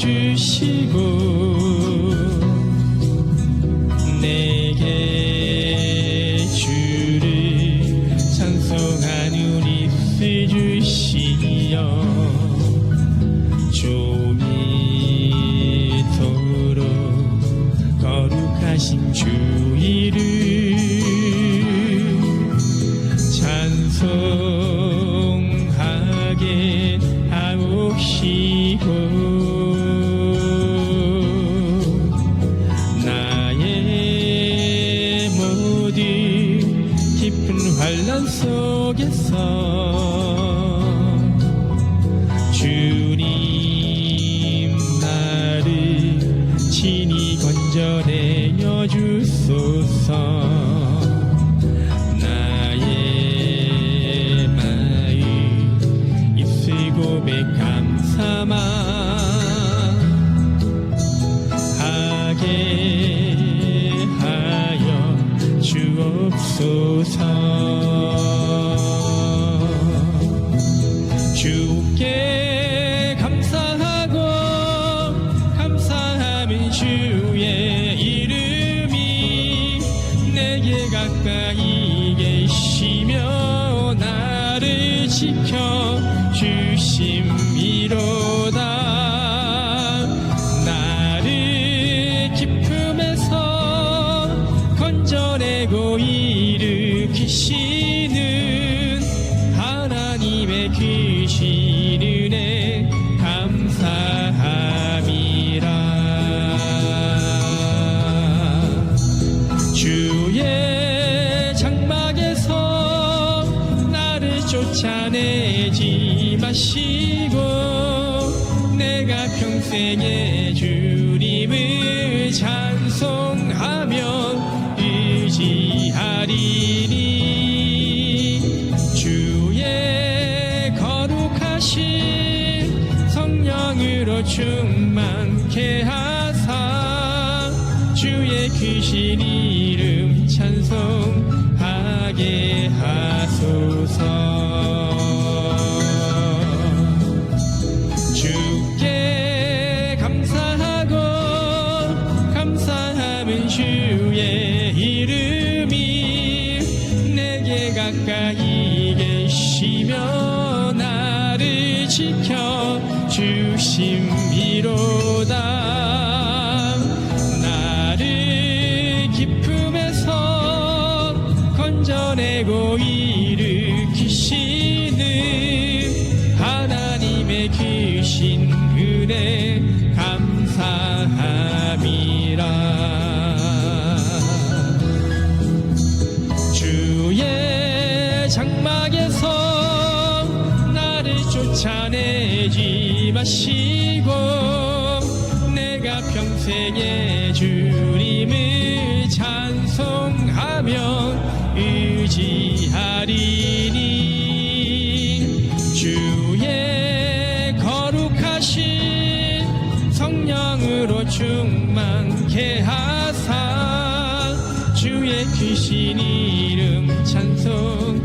주시고 속에서 주님 나를 친히 건져내어 주소서 주께 감사하고 감사하면 주의 이름이 내게 가까이 계시며 나를 지켜 주심이로 일으키시는 하나님의 귀신 은혜 감사함이라. 주의 장막에서 나를 쫓아내지 마시고 내가 평생에 충만케 하사 주의 귀신 이름 찬송하게 하소서. 주께 감사하고 감사함은 주의 주심이로다. 나를 기쁨에서 건져내고 일으키시는 하나님의 귀신 은혜 감사함이라. 주의 장막에서 나를 쫓아내지 마시고 내가 평생에 주님을 찬송하며 의지하리니 주의 거룩하신 성령으로 충만케 하사 주의 귀신 이름 찬송하게